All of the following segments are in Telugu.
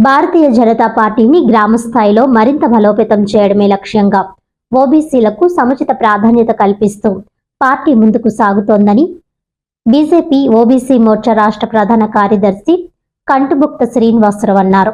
భారతీయ జనతా పార్టీని గ్రామ స్థాయిలో మరింత బలోపేతం చేయడమే లక్ష్యంగా ఓబీసీలకు సముచిత ప్రాధాన్యత కల్పిస్తూ పార్టీ ముందుకు సాగుతోందని బీజేపీ ఓబీసీ మోర్చా రాష్ట్ర ప్రధాన కార్యదర్శి కంటుబుక్త శ్రీనివాసరావు అన్నారు.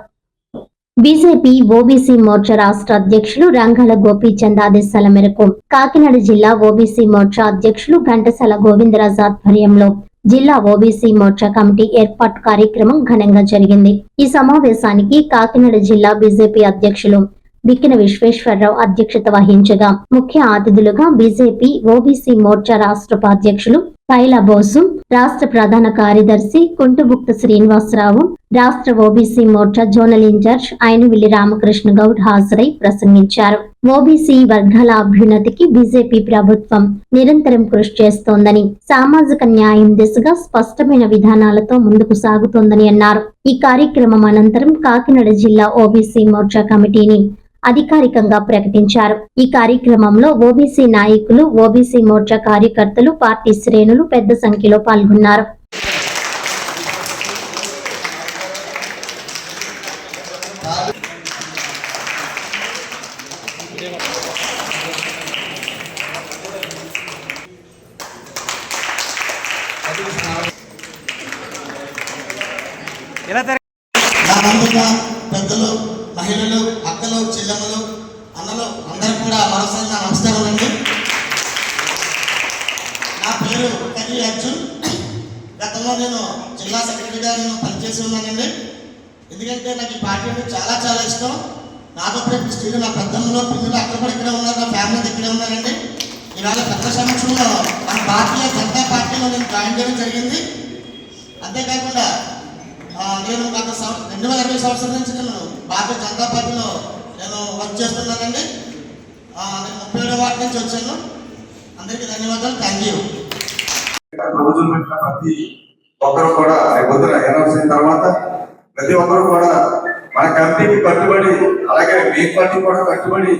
బీజేపీ ఓబీసీ మోర్చా రాష్ట్ర అధ్యక్షులు రంగాల గోపీచంద్ ఆదేశాల మేరకు కాకినాడ జిల్లా ఓబీసీ మోర్చా అధ్యక్షులు ఘంటసాల గోవిందరాజు ఆధ్వర్యంలో జిల్లా ఓబీసీ మోర్చా కమిటీ ఏర్పాటు కార్యక్రమం ఘనంగా జరిగింది. ఈ సమావేశానికి కాకినాడ జిల్లా బీజేపీ అధ్యక్షులు బిక్కిన విశ్వేశ్వరరావు అధ్యక్షత వహించగా ముఖ్య అతిథులుగా బీజేపీ ఓబీసీ మోర్చా రాష్ట్ర ఉపాధ్యక్షులు కైలా బోసు రాష్ట్ర ప్రధాన కార్యదర్శి కుంటుబుక్త శ్రీనివాసరావు రాష్ట్ర OBC Morcha zonal incharge Ainavilli Ramakrishna Goud హాజరై ప్రసంగించారు. ఓబీసీ వర్గాల అభ్యున్నతికి బీజేపీ ప్రభుత్వం నిరంతరం కృషి చేస్తోందని సామాజిక న్యాయం దిశగా స్పష్టమైన విధానాలతో ముందుకు సాగుతోందని అన్నారు. ఈ కార్యక్రమం అనంతరం కాకినాడ జిల్లా ఓబీసీ మోర్చా కమిటీని అధికారికంగా ప్రకటించారు. ఈ కార్యక్రమంలో ఓబీసీ నాయకులు ఓబీసీ మోర్చా కార్యకర్తలు పార్టీ శ్రేణులు పెద్ద సంఖ్యలో పాల్గొన్నారు. ముందుగా పెద్దలు మహిళలు అక్కలు చెల్లెమ్మలు అన్నలు అందరూ కూడా మరోసారి నమస్కారం అండి. నా పేరు కరి అర్జున్. గతంలో నేను జిల్లా సెక్రటరీగా నేను పనిచేసి ఉన్నానండి. ఎందుకంటే నాకు ఈ పార్టీ అంటే చాలా చాలా ఇష్టం. నాతో ప్రతి స్త్రీలు నా పెద్దమ్మలో పిల్లలు అక్కడ కూడా ఇక్కడే ఉన్నారు. నా ఫ్యామిలీ దగ్గరే ఉన్నారండి. ఈవేళ పెద్ద సమక్షంలో మన పార్టీ జనతా పార్టీలో నేను జాయిన్ చేయడం జరిగింది. అంతేకాకుండా నేను గత సంవత్సరం రెండు వేల ఇరవై సంవత్సరం నుంచి నేను భారతీయ జనతా నేను వర్క్ చేస్తున్నానండి నేను ముప్పై ఏడో వార్డు నుంచి వచ్చాను. అందరికీ ధన్యవాదాలు. థ్యాంక్ యూ రోజులు పెట్టిన ప్రతి ఒక్కరు కూడా రేపొద్దున అనౌన్స్ అయిన తర్వాత ప్రతి ఒక్కరు కూడా మన కంపెనీకి కట్టుబడి అలాగే మీ పార్టీ కూడా కట్టుబడి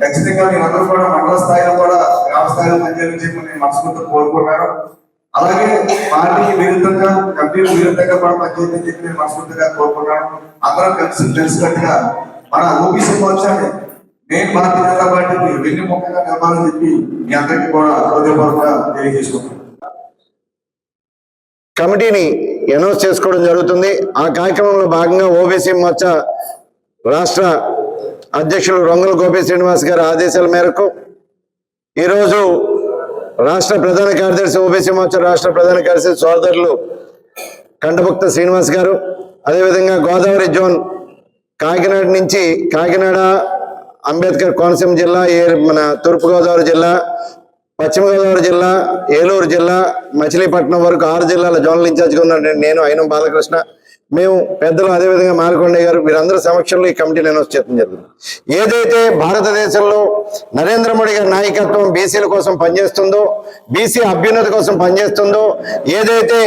ఖచ్చితంగా మీరందరూ కూడా మండల స్థాయిలో కూడా గ్రామ స్థాయిలో పనిచేయాలని చెప్పి నేను మనస్ఫూర్తిగా కోరుకున్నాను అలాగే పార్టీకి విరుద్ధంగా కంపెనీకి విరుద్ధంగా మనం పనిచేయాలని చెప్పి నేను మనస్ఫూర్తిగా కోరుకున్నాను అందరం కలిసి కలిసినట్టుగా మన ఓబీసీ మోర్చాని నేను భారతీయ జనతా పార్టీకి వెన్నుముక్కగా నిలవాలని చెప్పి మీ అందరికీ కూడా హృదయపూర్వకంగా తెలియజేసుకుంటున్నాను. కమిటీని అనౌన్స్ చేసుకోవడం జరుగుతుంది. ఆ కార్యక్రమంలో భాగంగా ఓబీసీ మోర్చా రాష్ట్ర అధ్యక్షులు రొంగల గోపి శ్రీనివాస్ గారి ఆదేశాల మేరకు ఈరోజు రాష్ట్ర ప్రధాన కార్యదర్శి ఓబీసీ మోర్చా రాష్ట్ర ప్రధాన కార్యదర్శి సోదరులు కండభక్త శ్రీనివాస్ గారు అదేవిధంగా గోదావరి జోన్ కాకినాడ నుంచి కాకినాడ అంబేద్కర్ కోనసీమ జిల్లా ఏ మన తూర్పుగోదావరి జిల్లా పశ్చిమ గోదావరి జిల్లా ఏలూరు జిల్లా మచిలీపట్నం వరకు ఆరు జిల్లాల జోనల్ ఇన్ఛార్జ్గా ఉన్నాను నేను అయినం బాలకృష్ణ. మేము పెద్దలు అదేవిధంగా మాలకొండ గారు వీరందరి సమక్షంలో ఈ కమిటీని అనౌన్స్ చేయడం జరిగింది. ఏదైతే భారతదేశంలో నరేంద్ర మోడీ గారి నాయకత్వం బీసీల కోసం పనిచేస్తుందో బీసీ అభ్యున్నతి కోసం పనిచేస్తుందో ఏదైతే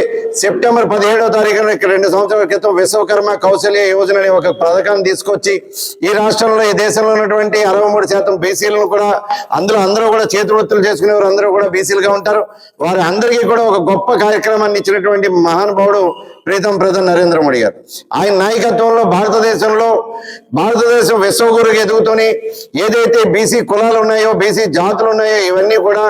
సెప్టెంబర్ పదిహేడో తారీఖున రెండు సంవత్సరాల క్రితం విశ్వకర్మ కౌశల్య యోజన అనే ఒక పథకాన్ని తీసుకొచ్చి ఈ రాష్ట్రంలో ఈ దేశంలో ఉన్నటువంటి అరవై మూడు శాతం బీసీలను కూడా అందులో అందరూ కూడా చేతివృత్తులు చేసుకునేవారు అందరూ కూడా బీసీలుగా ఉంటారు. వారి అందరికీ కూడా ఒక గొప్ప కార్యక్రమాన్ని ఇచ్చినటువంటి మహానుభావుడు ప్రీతం ప్రధాని నరేంద్ర మోడీ గారు ఆయన నాయకత్వంలో భారతదేశంలో భారతదేశం విశ్వగురుకి ఎదుగుతూనే ఏదైతే బీసీ కులాలు ఉన్నాయో బీసీ జాతులు ఉన్నాయో ఇవన్నీ కూడా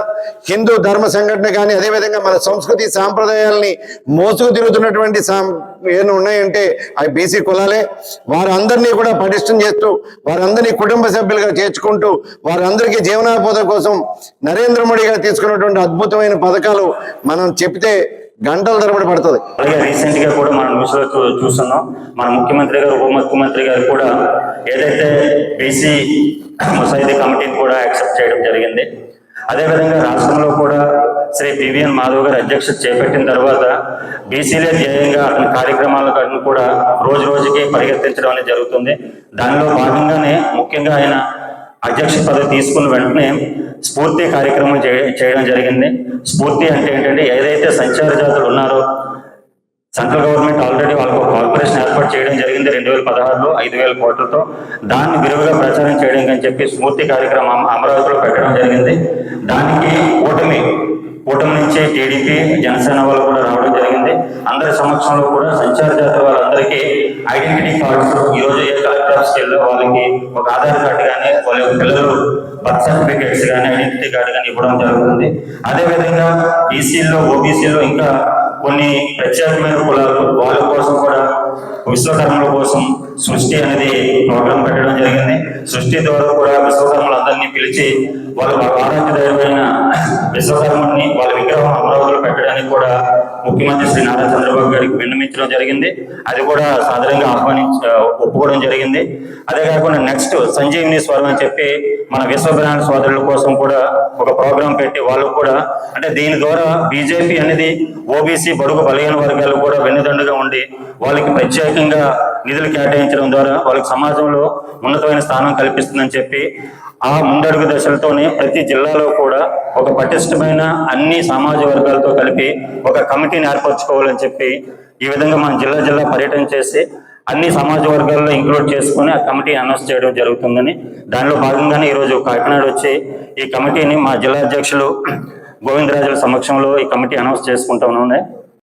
హిందూ ధర్మ సంఘటన కానీ అదేవిధంగా మన సంస్కృతి సాంప్రదాయాల్ని మోసుకు తిరుగుతున్నటువంటి సాం ఏమైనా ఉన్నాయంటే అవి బీసీ కులాలే. వారందరినీ కూడా పటిష్టం చేస్తూ వారందరినీ కుటుంబ సభ్యులుగా చేర్చుకుంటూ వారందరికీ జీవనోపాధి కోసం నరేంద్ర మోడీ గారు తీసుకున్నటువంటి అద్భుతమైన పథకాలు మనం చెప్తే గంటల తరబడి పడుతుంది. అలాగే రీసెంట్గా కూడా మనం న్యూస్లో చూ- చూస్తున్నాం. మన ముఖ్యమంత్రి గారు ఉప ముఖ్యమంత్రి గారు కూడా ఏదైతే బీసీ ముసాయిదీ కమిటీని కూడా యాక్సెప్ట్ చేయడం జరిగింది. అదేవిధంగా రాష్ట్రంలో కూడా శ్రీ పివిఎన్ మాధవ్ గారు అధ్యక్షత చేపట్టిన తర్వాత బీసీలే ధ్యేయంగా అతని కార్యక్రమాలను కూడా రోజు రోజుకి పరిగెత్తించడం అనేది జరుగుతుంది. దానిలో భాగంగానే ముఖ్యంగా ఆయన అధ్యక్ష పదవి తీసుకున్న వెంటనే స్ఫూర్తి కార్యక్రమం చేయడం జరిగింది. స్ఫూర్తి అంటే ఏంటంటే ఏదైతే సంచార జాతులు ఉన్నారో సెంట్రల్ గవర్నమెంట్ ఆల్రెడీ వాళ్ళకు కార్పొరేషన్ ఏర్పాటు చేయడం జరిగింది రెండు వేల పదహారులో ఐదు వేల కోట్లతో. దాన్ని విరివిగా ప్రచారం చేయడం అని చెప్పి స్ఫూర్తి కార్యక్రమం అమరావతిలో పెట్టడం జరిగింది. దానికి కూటమి కూటమి నుంచి టీడీపీ జనసేన వాళ్ళు కూడా రావడం జరిగింది. అందరి సమక్షంలో కూడా సంచార జాతి వాళ్ళందరికీ ఐడెంటిటీ కార్డ్స్ ఈరోజు ఏ కలెక్టర్ వాళ్ళకి ఒక ఆధార్ కార్డు కానీ వాళ్ళ యొక్క పిల్లలు బర్త్ సర్టిఫికేట్స్ కానీ ఐడెంటిటీ కార్డు కానీ ఇవ్వడం జరుగుతుంది. అదే విధంగా ఓబీసీలో ఇంకా కొన్ని ప్రత్యేకమైన కులాలు వాళ్ళ కోసం కూడా విశ్వకర్మల కోసం సృష్టి అనేది ప్రోగ్రాం పెట్టడం జరిగింది. సృష్టి ద్వారా కూడా విశ్వకర్మలందరినీ పిలిచి వాళ్ళ ఆరాధ్య విశ్వకర్మని వాళ్ళ విగ్రహం అమరావతిలో పెట్టడానికి కూడా ముఖ్యమంత్రి శ్రీ నారా చంద్రబాబు గారికి విన్నమించడం జరిగింది. అది కూడా సాధారణంగా ఆహ్వానించ ఒప్పుకోవడం జరిగింది. అదే కాకుండా నెక్స్ట్ సంజీవిని స్వరం అని చెప్పి మన విశ్వబ్రాండ్ సోదరుల కోసం కూడా కాబట్టి వాళ్ళు కూడా అంటే దీని ద్వారా బీజేపీ అనేది ఓబీసీ బడుగు బలహీన వర్గాలు కూడా వెన్నుదండుగా ఉండి వాళ్ళకి ప్రత్యేకంగా నిధులు కేటాయించడం ద్వారా వాళ్ళకి సమాజంలో ఉన్నతమైన స్థానం కల్పిస్తుందని చెప్పి ఆ ముందడుగు దశలతోనే ప్రతి జిల్లాలో కూడా ఒక పటిష్టమైన అన్ని సమాజ వర్గాలతో కలిపి ఒక కమిటీని ఏర్పరచుకోవాలని చెప్పి ఈ విధంగా మన జిల్లా జిల్లా పర్యటన చేసి అన్ని సమాజ వర్గాల్లో ఇంక్లూడ్ చేసుకుని ఆ కమిటీ అనౌన్స్ చేయడం జరుగుతుందని దానిలో భాగంగానే ఈరోజు కాకినాడ వచ్చి ఈ కమిటీని మా జిల్లా అధ్యక్షులు గోవిందరాజుల సమక్షంలో ఈ కమిటీ అనౌన్స్ చేసుకుంటా ఉన్నాయి